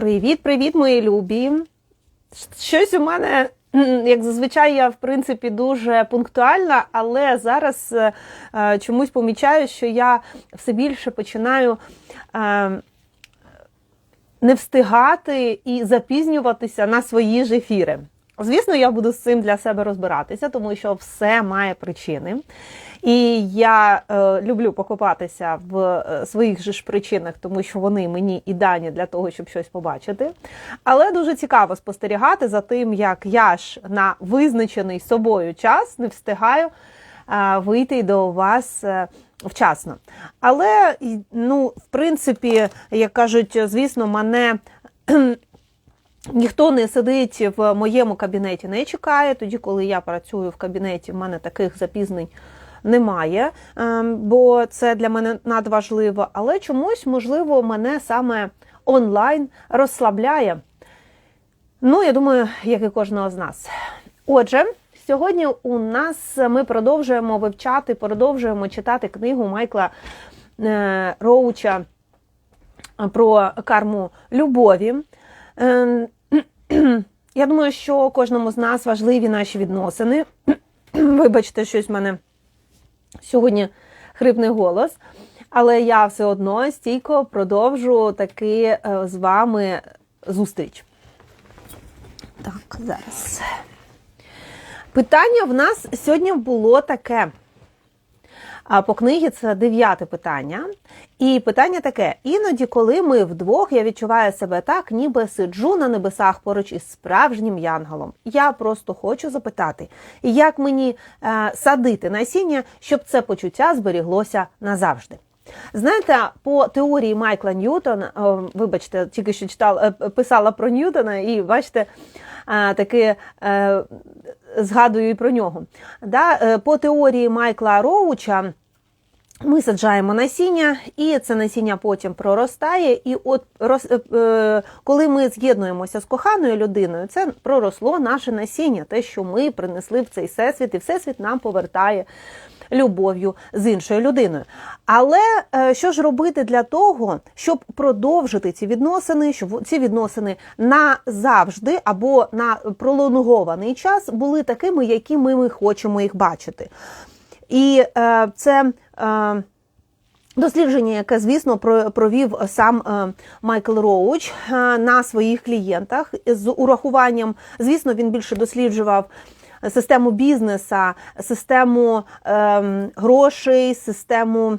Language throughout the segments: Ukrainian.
Привіт-привіт, мої любі! Щось у мене, як зазвичай, я в принципі дуже пунктуальна, але зараз е, е, чомусь помічаю, що я все більше починаю е, не встигати і запізнюватися на свої ж ефіри. Звісно, я буду з цим для себе розбиратися, тому що все має причини. І я е, люблю покопатися в е, своїх же ж причинах, тому що вони мені і дані для того, щоб щось побачити. Але дуже цікаво спостерігати за тим, як я ж на визначений собою час не встигаю е, вийти до вас. е, Вчасно. Але, ну, в принципі, як кажуть, звісно, мене Ніхто не сидить в моєму кабінеті, не чекає. Тоді, коли я працюю в кабінеті, в мене таких запізнень немає, ем, бо це для мене надважливо. Але чомусь, можливо, мене саме онлайн розслабляє. Ну, я думаю, як і кожного з нас. Отже, сьогодні у нас ми продовжуємо вивчати, продовжуємо читати книгу Майкла е, Роуча про карму любові. Я думаю, що кожному з нас важливі наші відносини. Вибачте, щось в мене сьогодні хрипний голос, але я все одно стійко продовжу таки е, з вами зустріч. Так, зараз. Питання в нас сьогодні було таке. А по книгі це дев'яте питання. І питання таке: іноді, коли ми вдвох, я відчуваю себе так, ніби сиджу на небесах поруч із справжнім янголом. Я просто хочу запитати, як мені е, садити насіння, щоб це почуття зберіглося назавжди. Знаєте, по теорії Майкла Ньютона, вибачте, тільки що читала, е, писала про Ньютона, і бачите, е, таки е, згадую і про нього. Да? По теорії Майкла Роуча. Ми саджаємо насіння, і це насіння потім проростає. І от роз, е, е, коли ми з'єднуємося з коханою людиною, це проросло наше насіння, те, що ми принесли в цей всесвіт, і всесвіт нам повертає любов'ю з іншою людиною. Але е, що ж робити для того, щоб продовжити ці відносини, щоб ці відносини назавжди або на пролонгований час були такими, якими ми хочемо їх бачити? І е, це дослідження, яке, звісно, провів сам е, Майкл Роуч е, на своїх клієнтах з урахуванням, звісно, він більше досліджував. Систему бізнеса, систему е, грошей, систему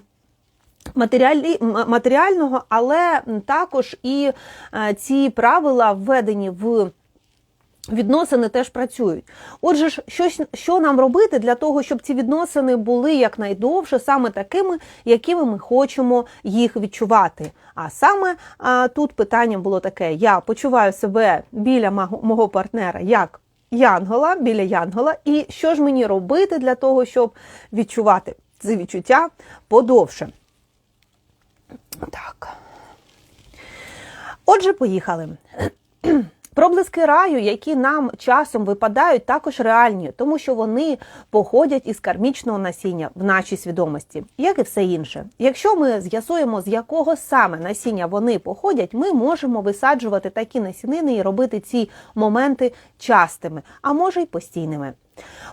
матеріального, але також і е, ці правила введені в Відносини теж працюють. Отже, ж, що нам робити для того, щоб ці відносини були якнайдовше, саме такими, якими ми хочемо їх відчувати. А саме а, тут питання було таке: я почуваю себе біля мого, партнера як янгола, біля янгола, і що ж мені робити для того, щоб відчувати це відчуття подовше. Так. Отже, поїхали. Проблиски раю, які нам часом випадають, також реальні, тому що вони походять із кармічного насіння в нашій свідомості, як і все інше. Якщо ми з'ясуємо, з якого саме насіння вони походять, ми можемо висаджувати такі насінини і робити ці моменти частими, а може й постійними.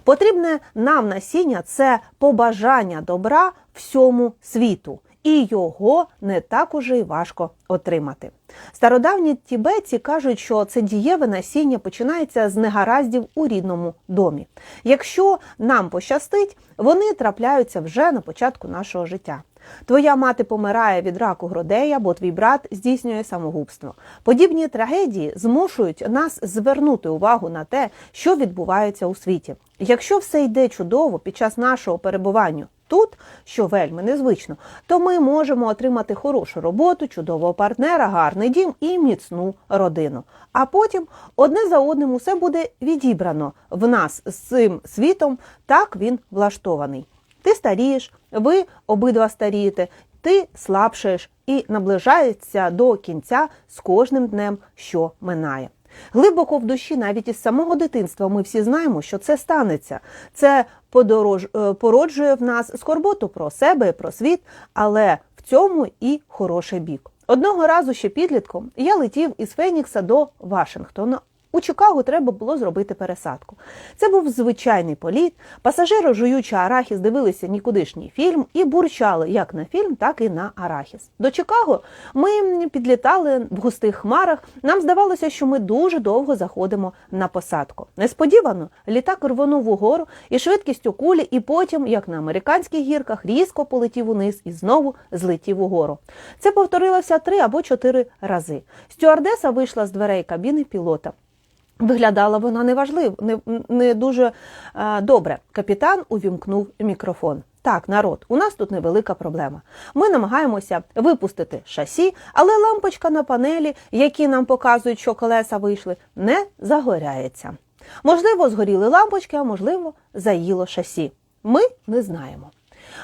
Потрібне нам насіння це побажання добра всьому світу і його не так уже й важко отримати. Стародавні тібетці кажуть, що це дієве насіння починається з негараздів у рідному домі. Якщо нам пощастить, вони трапляються вже на початку нашого життя. Твоя мати помирає від раку грудей, або твій брат здійснює самогубство. Подібні трагедії змушують нас звернути увагу на те, що відбувається у світі. Якщо все йде чудово під час нашого перебування тут, що вельми незвично, то ми можемо отримати хорошу роботу, чудового партнера, гарний дім і міцну родину. А потім одне за одним усе буде відібрано в нас з цим світом, так він влаштований. Ти старієш, ви обидва старієте, ти слабшаєш і наближається до кінця з кожним днем, що минає. Глибоко в душі, навіть із самого дитинства, ми всі знаємо, що це станеться. Це подорож... е, породжує в нас скорботу про себе, про світ, але в цьому і хороший бік. Одного разу ще підлітком я летів із Фенікса до Вашингтона. У Чикаго треба було зробити пересадку. Це був звичайний політ. Пасажири, жуючи арахіс, дивилися нікудишній фільм і бурчали як на фільм, так і на арахіс. До Чикаго ми підлітали в густих хмарах. Нам здавалося, що ми дуже довго заходимо на посадку. Несподівано літак рвонув угору і швидкістю кулі, і потім, як на американських гірках, різко полетів униз і знову злетів угору. Це повторилося три або чотири рази. Стюардеса вийшла з дверей кабіни пілота. Виглядала вона неважливо, не, не дуже е, добре. Капітан увімкнув мікрофон. Так, народ, у нас тут невелика проблема. Ми намагаємося випустити шасі, але лампочка на панелі, які нам показують, що колеса вийшли, не загоряється. Можливо, згоріли лампочки, а можливо, заїло шасі. Ми не знаємо.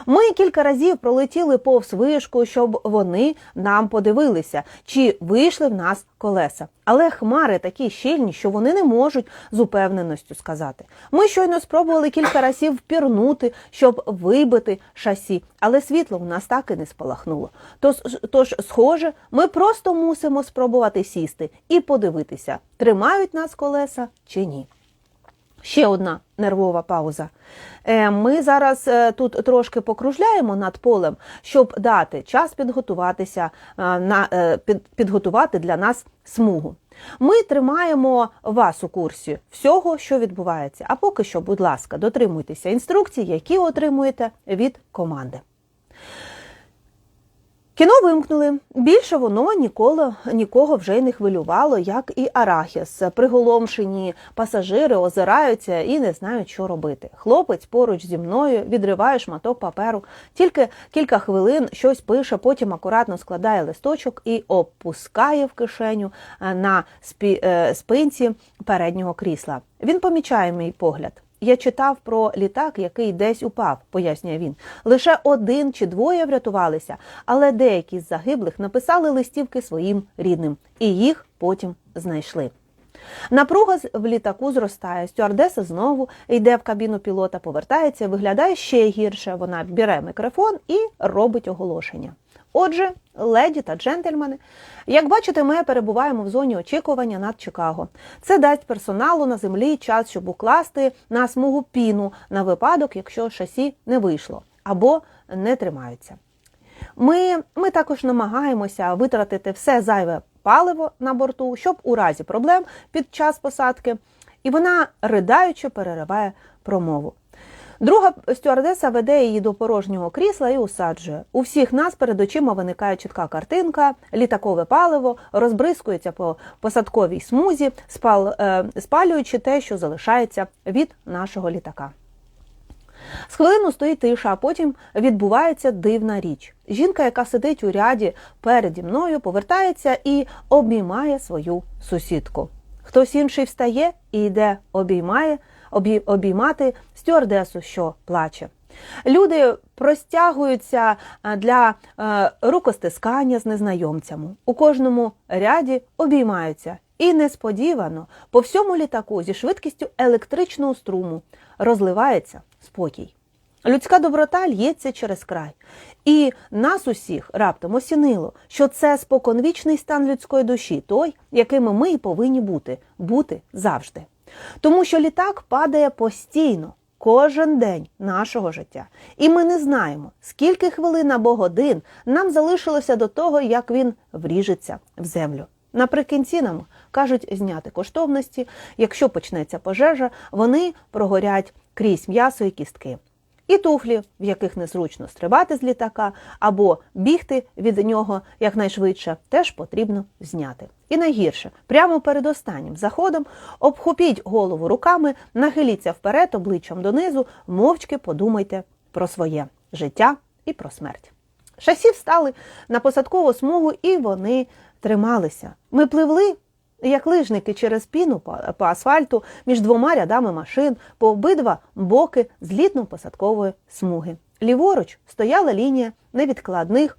Ми кілька разів пролетіли повз вишку, щоб вони нам подивилися, чи вийшли в нас колеса. Але хмари такі щільні, що вони не можуть з упевненістю сказати. Ми щойно спробували кілька разів впірнути, щоб вибити шасі, але світло в нас так і не спалахнуло. Тож, тож, схоже, ми просто мусимо спробувати сісти і подивитися, тримають нас колеса чи ні. Ще одна нервова пауза. Е, Ми зараз е, тут трошки покружляємо над полем, щоб дати час підготуватися е, на підготувати для нас смугу. Ми тримаємо вас у курсі всього, що відбувається. А поки що, будь ласка, дотримуйтеся інструкцій, які отримуєте від команди. Кіно вимкнули. Більше воно ніколи нікого вже й не хвилювало, як і Арахіс. Приголомшені пасажири озираються і не знають, що робити. Хлопець поруч зі мною відриває шматок паперу, тільки кілька хвилин щось пише, потім акуратно складає листочок і опускає в кишеню на спинці переднього крісла. Він помічає мій погляд. Я читав про літак, який десь упав, пояснює він. Лише один чи двоє врятувалися, але деякі з загиблих написали листівки своїм рідним, і їх потім знайшли. Напруга в літаку зростає. Стюардеса знову йде в кабіну пілота, повертається, виглядає ще гірше. Вона бере мікрофон і робить оголошення. Отже, леді та джентльмени, як бачите, ми перебуваємо в зоні очікування над Чикаго. Це дасть персоналу на землі час, щоб укласти на смугу піну на випадок, якщо шасі не вийшло або не тримаються. Ми, Ми також намагаємося витратити все зайве паливо на борту, щоб у разі проблем під час посадки, і вона ридаючи перериває промову. Друга стюардеса веде її до порожнього крісла і усаджує. У всіх нас перед очима виникає чітка картинка, літакове паливо розбризкується по посадковій смузі, спал, е, спалюючи те, що залишається від нашого літака. З хвилину стоїть тиша, а потім відбувається дивна річ. Жінка, яка сидить у ряді переді мною, повертається і обіймає свою сусідку. Хтось інший встає і йде, обіймає обіймати стюардесу, що плаче. Люди простягуються для е, рукостискання з незнайомцями. У кожному ряді обіймаються. І несподівано по всьому літаку зі швидкістю електричного струму розливається спокій. Людська доброта л'ється через край. І нас усіх раптом осінило, що це споконвічний стан людської душі, той, якими ми і повинні бути, бути завжди. Тому що літак падає постійно, кожен день нашого життя. І ми не знаємо, скільки хвилин або годин нам залишилося до того, як він вріжеться в землю. Наприкінці нам кажуть зняти коштовності. Якщо почнеться пожежа, вони прогорять крізь м'ясо і кістки. І туфлі, в яких незручно стрибати з літака, або бігти від нього якнайшвидше, теж потрібно зняти. І найгірше, прямо перед останнім заходом обхопіть голову руками, нахиліться вперед, обличчям донизу, мовчки подумайте про своє життя і про смерть. Шасі встали на посадкову смугу, і вони трималися. Ми пливли як лижники через піну по асфальту між двома рядами машин по обидва боки злітно-посадкової смуги. Ліворуч стояла лінія невідкладних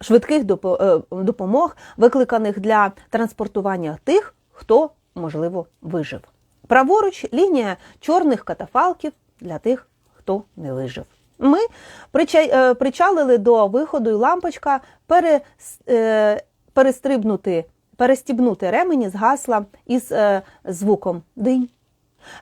швидких е, допомог, викликаних для транспортування тих, хто, можливо, вижив. Праворуч лінія чорних катафалків для тих, хто не вижив. Ми е, причалили до виходу, і лампочка пере, е, перестрибнути, перестібнути ремені згасла із е, звуком динь.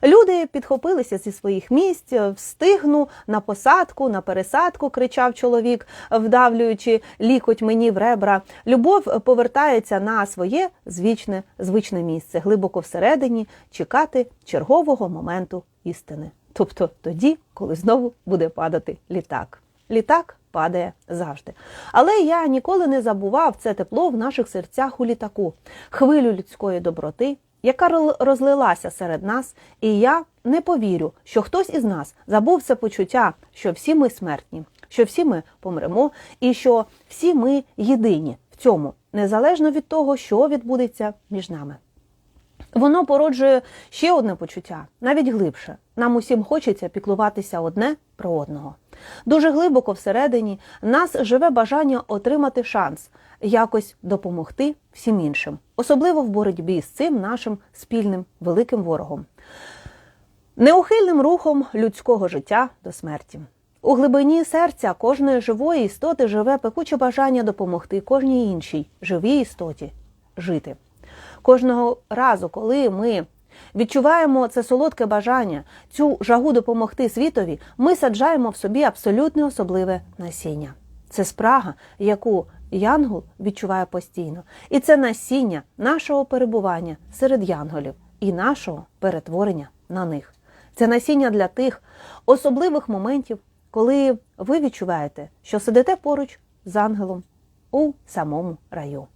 Люди підхопилися зі своїх місць, встигну на посадку, на пересадку, кричав чоловік, вдавлюючи лікоть мені в ребра. Любов повертається на своє звичне, звичне місце, глибоко всередині, чекати чергового моменту істини. Тобто тоді, коли знову буде падати літак. Літак падає завжди. Але я ніколи не забував це тепло в наших серцях у літаку, хвилю людської доброти, яка розлилася серед нас, і я не повірю, що хтось із нас забув це почуття, що всі ми смертні, що всі ми помремо, і що всі ми єдині в цьому, незалежно від того, що відбудеться між нами. Воно породжує ще одне почуття, навіть глибше. Нам усім хочеться піклуватися одне про одного. Дуже глибоко всередині нас живе бажання отримати шанс якось допомогти всім іншим, особливо в боротьбі з цим нашим спільним великим ворогом. Неухильним рухом людського життя до смерті. У глибині серця кожної живої істоти живе пекуче бажання допомогти кожній іншій живій істоті жити. Кожного разу, коли ми відчуваємо це солодке бажання, цю жагу допомогти світові, ми саджаємо в собі абсолютно особливе насіння. Це спрага, яку янгол відчуває постійно. І це насіння нашого перебування серед янголів і нашого перетворення на них. Це насіння для тих особливих моментів, коли ви відчуваєте, що сидите поруч з ангелом у самому раю.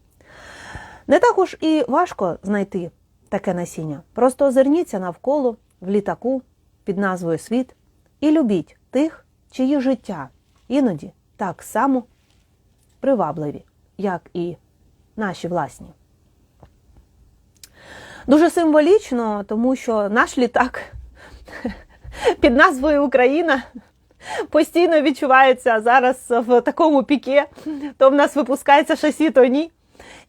Не так уж і важко знайти таке насіння. Просто озирніться навколо в літаку під назвою Світ і любіть тих, чиї життя іноді так само привабливі, як і наші власні. Дуже символічно, тому що наш літак під назвою Україна постійно відчувається зараз в такому піке, то в нас випускається шасі, то ні.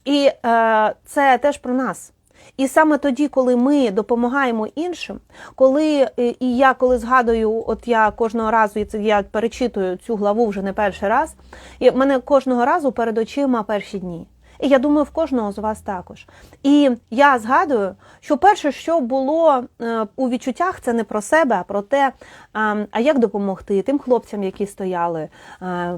І е, це теж про нас. І саме тоді, коли ми допомагаємо іншим, коли е, і я коли згадую, от я кожного разу і це я перечитую цю главу вже не перший раз, і в мене кожного разу перед очима перші дні. І я думаю, в кожного з вас також. І я згадую, що перше, що було е, у відчуттях, це не про себе, а про те, а, як допомогти тим хлопцям, які стояли, е,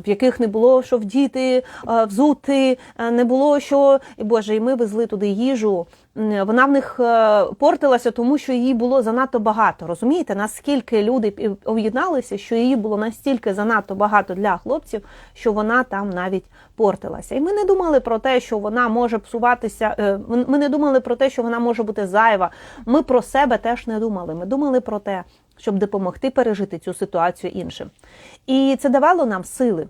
в яких не було що вдіти, е, взути, не було що, і Боже, і ми везли туди їжу. М, Вона в них е, портилася, тому що її було занадто багато. Розумієте, наскільки люди об'єдналися, що її було настільки занадто багато для хлопців, що вона там навіть портилася. І ми не думали про те, що вона може псуватися. е, Ми не думали про те, що вона може бути зайва. Ми про себе теж не думали. Ми думали про те, щоб допомогти пережити цю ситуацію іншим. І це давало нам сили.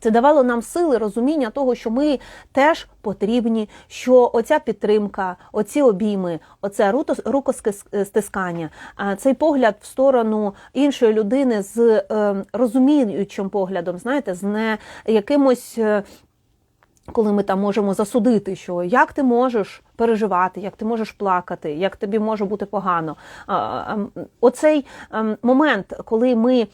Це давало нам сили розуміння того, що ми теж потрібні, що оця підтримка, оці обійми, оце рукостискання, цей погляд в сторону іншої людини з е, розуміючим поглядом, знаєте, з не якимось. Коли ми там можемо засудити, що як ти можеш переживати, як ти можеш плакати, як тобі може бути погано. А, а, м, Оцей ем, момент, коли ми,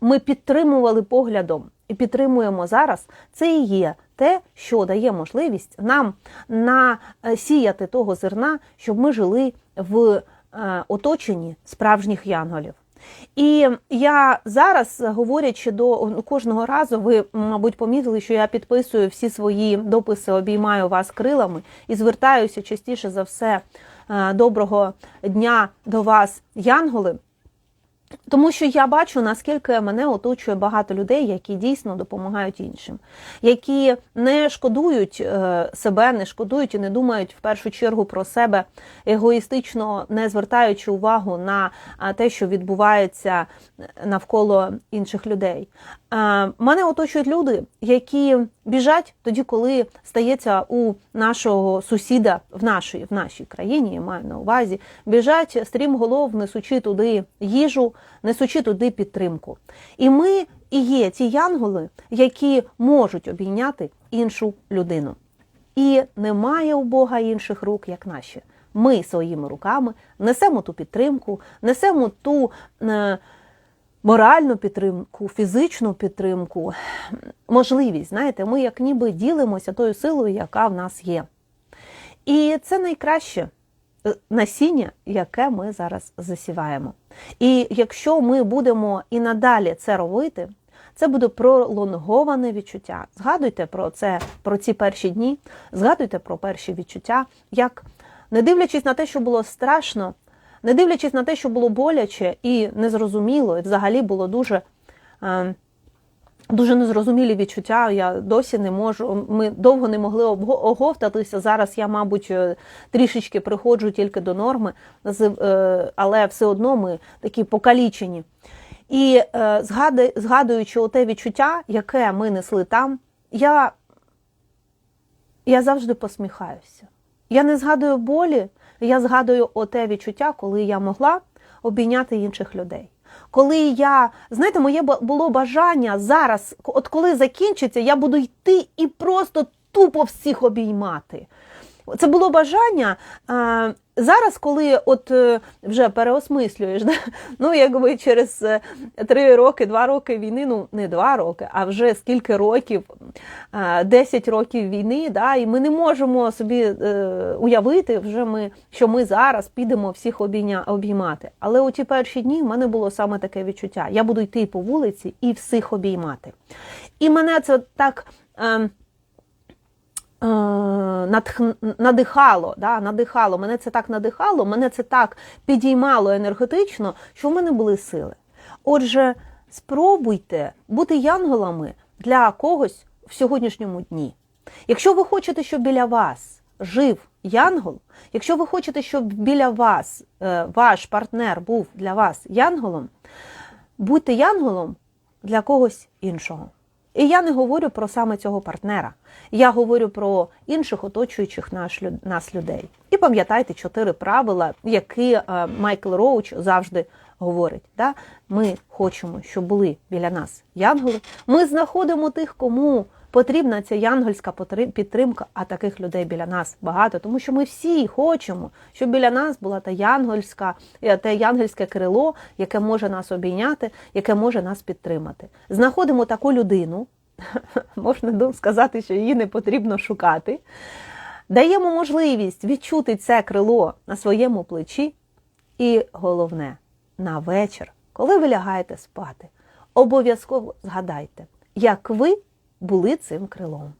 ми підтримували поглядом і підтримуємо зараз, це і є те, що дає можливість нам насіяти того зерна, щоб ми жили в е, оточенні справжніх янголів. І я зараз, говорячи до кожного разу, ви, мабуть, помітили, що я підписую всі свої дописи, обіймаю вас крилами і звертаюся частіше за все е, доброго дня до вас, янголи. Тому що я бачу, наскільки мене оточує багато людей, які дійсно допомагають іншим, які не шкодують е, себе, не шкодують і не думають в першу чергу про себе егоїстично, не звертаючи увагу на а, те, що відбувається навколо інших людей. Е, Мене оточують люди, які біжать тоді, коли стається у нашого сусіда в нашій, в нашій країні, я маю на увазі, біжать стрімголов, несучи туди їжу, несучи туди підтримку. І ми і є ті янголи, які можуть обійняти іншу людину. І немає у Бога інших рук, як наші. Ми своїми руками несемо ту підтримку, несемо ту. е, моральну підтримку, фізичну підтримку, можливість. Знаєте, ми як ніби ділимося тою силою, яка в нас є. І це найкраще е, насіння, яке ми зараз засіваємо. І якщо ми будемо і надалі це робити, це буде пролонговане відчуття. Згадуйте про це, про ці перші дні, згадуйте про перші відчуття, як не дивлячись на те, що було страшно, не дивлячись на те, що було боляче і незрозуміло, і взагалі було дуже. е, Дуже незрозумілі відчуття. Я досі не можу. Ми довго не могли оговтатися. Зараз я, мабуть, е, трішечки приходжу тільки до норми, е, але все одно ми такі покалічені. І згадуючи оте відчуття, яке ми несли там, я, я завжди посміхаюся. Я не згадую болі, я згадую оте відчуття, коли я могла обійняти інших людей. Коли я, знаєте, моє було бажання зараз, от коли закінчиться, я буду йти і просто тупо всіх обіймати. Це було бажання. А, зараз, коли от е, вже переосмислюєш, да? ну якби через е, три роки, два роки війни, ну не два роки, а вже скільки років, е, 10 років війни, да? і ми не можемо собі е, уявити, вже ми, що ми зараз підемо всіх обійня, обіймати. Але у ті перші дні в мене було саме таке відчуття. Я буду йти по вулиці і всіх обіймати. І мене це так. Е, надихало, да, надихало, мене це так надихало, мене це так підіймало енергетично, що в мене були сили. Отже, спробуйте бути янголами для когось в сьогоднішньому дні. Якщо ви хочете, щоб біля вас жив янгол, якщо ви хочете, щоб біля вас е, ваш партнер був для вас янголом, будьте янголом для когось іншого. І я не говорю про саме цього партнера. Я говорю про інших оточуючих нас людей. І пам'ятайте чотири правила, які е, Майкл Роуч завжди говорить. Да? Ми хочемо, щоб були біля нас янголи. Ми знаходимо тих, кому потрібна ця янгольська підтримка, а таких людей біля нас багато, тому що ми всі хочемо, щоб біля нас була та янгольська, е, те янгольське крило, яке може нас обійняти, яке може нас підтримати. Знаходимо таку людину, можна сказати, що її не потрібно шукати. Даємо можливість відчути це крило на своєму плечі. І головне, на вечір, коли ви лягаєте спати, обов'язково згадайте, як ви були цим крилом,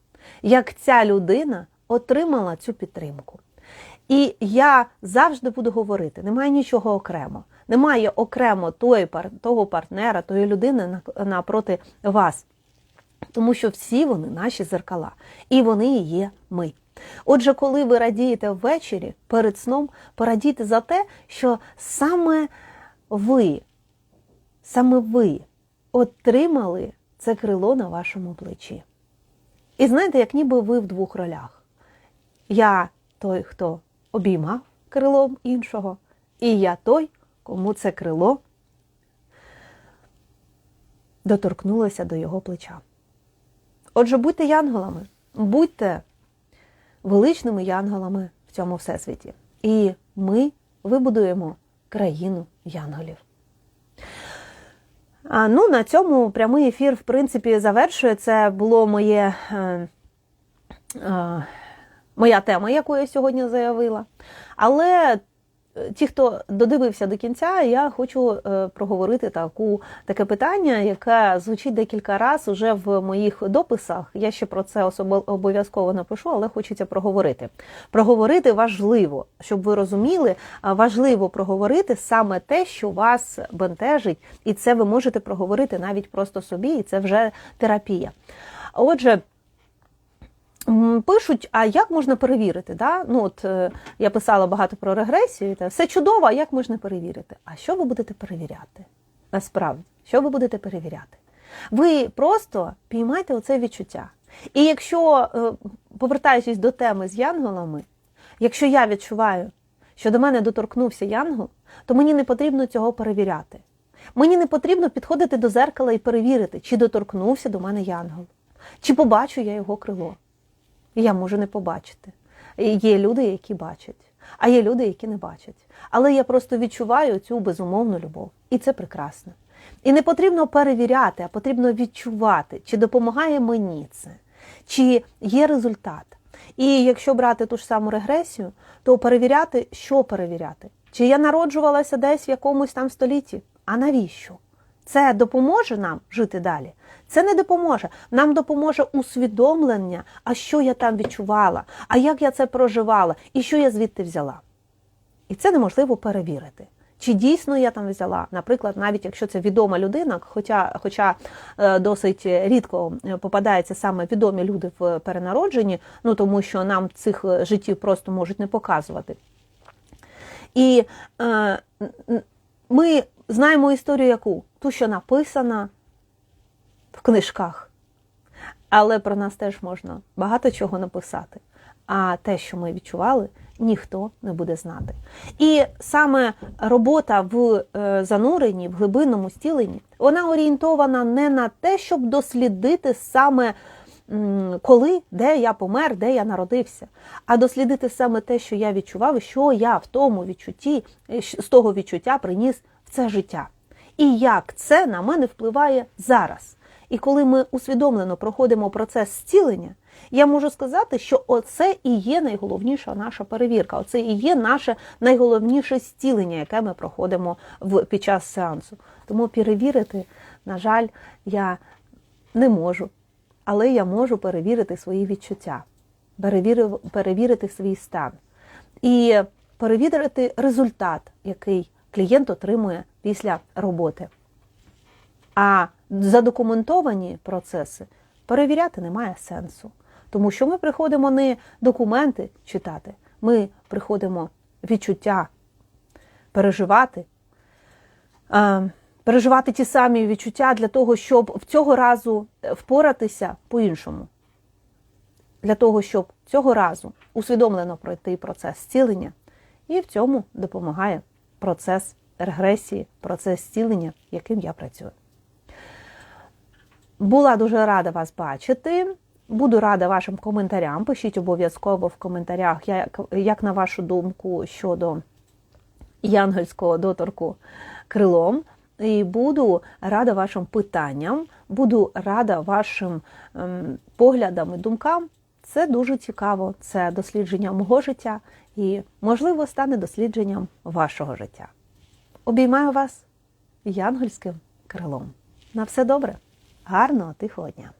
як ця людина отримала цю підтримку. І я завжди буду говорити: немає нічого окремо, немає окремо тої, того партнера, тої людини напроти вас. Тому що всі вони наші зеркала, і вони і є ми. Отже, коли ви радієте ввечері перед сном, порадійте за те, що саме ви, саме ви отримали це крило на вашому плечі. І знаєте, як ніби ви в двох ролях. Я той, хто обіймав крилом іншого, і я той, кому це крило доторкнулося до його плеча. Отже, будьте янголами, будьте величними янголами в цьому всесвіті. І ми вибудуємо країну янголів. Ну, на цьому прямий ефір, в принципі, завершує. Це було моє, е, е, моя тема, яку я сьогодні заявила. Але ті, хто додивився до кінця, я хочу е, проговорити таку, таке питання, яке звучить декілька разів уже в моїх дописах. Я ще про це обов'язково напишу, але хочеться проговорити. Проговорити важливо, щоб ви розуміли, важливо проговорити саме те, що вас бентежить, і це ви можете проговорити навіть просто собі, і це вже терапія. Отже. Пишуть, а як можна перевірити? Да? Ну, от, е, я писала багато про регресію, та все чудово, а як можна перевірити? А що ви будете перевіряти? Насправді, що ви будете перевіряти? Ви просто піймайте оце відчуття. І якщо, е, повертаючись до теми з янголами, якщо я відчуваю, що до мене доторкнувся янгол, то мені не потрібно цього перевіряти. Мені не потрібно підходити до зеркала і перевірити, чи доторкнувся до мене янгол, чи побачу я його крило. Я можу не побачити. Є люди, які бачать, а є люди, які не бачать. Але я просто відчуваю цю безумовну любов. І це прекрасно. І не потрібно перевіряти, а потрібно відчувати, чи допомагає мені це, чи є результат. І якщо брати ту ж саму регресію, то перевіряти, що перевіряти? Чи я народжувалася десь в якомусь там столітті? А навіщо? Це допоможе нам жити далі? Це не допоможе. Нам допоможе усвідомлення, а що я там відчувала, а як я це проживала, і що я звідти взяла. І це неможливо перевірити. Чи дійсно я там взяла, наприклад, навіть якщо це відома людина, хоча хоча е, досить рідко попадаються саме відомі люди в перенародженні, ну тому що нам цих життів просто можуть не показувати. І е, ми знаємо історію яку? Ту, що написана в книжках. Але про нас теж можна багато чого написати. А те, що ми відчували, ніхто не буде знати. І саме робота в е, зануренні, в глибинному стіленні, вона орієнтована не на те, щоб дослідити саме коли, де я помер, де я народився, а дослідити саме те, що я відчував, і що я в тому відчутті, е, з того відчуття приніс в це життя. І як це на мене впливає зараз. І коли ми усвідомлено проходимо процес зцілення, я можу сказати, що оце і є найголовніша наша перевірка. Оце і є наше найголовніше зцілення, яке ми проходимо в, під час сеансу. Тому перевірити, на жаль, я не можу. Але я можу перевірити свої відчуття, перевірити свій стан і перевірити результат, який клієнт отримує після роботи. А задокументовані процеси перевіряти немає сенсу. Тому що ми приходимо не документи читати, ми приходимо відчуття переживати, переживати ті самі відчуття для того, щоб в цього разу впоратися по-іншому. Для того, щоб цього разу усвідомлено пройти процес зцілення, і в цьому допомагає процес регресії, процес зцілення, яким я працюю. Була дуже рада вас бачити. Буду рада вашим коментарям. Пишіть обов'язково в коментарях, як, як на вашу думку, щодо янгельського доторку крилом. І буду рада вашим питанням, буду рада вашим ем, поглядам і думкам. Це дуже цікаво. Це дослідження мого життя і, можливо, стане дослідженням вашого життя. Обіймаю вас янгольським крилом. На все добре, гарного тихого дня!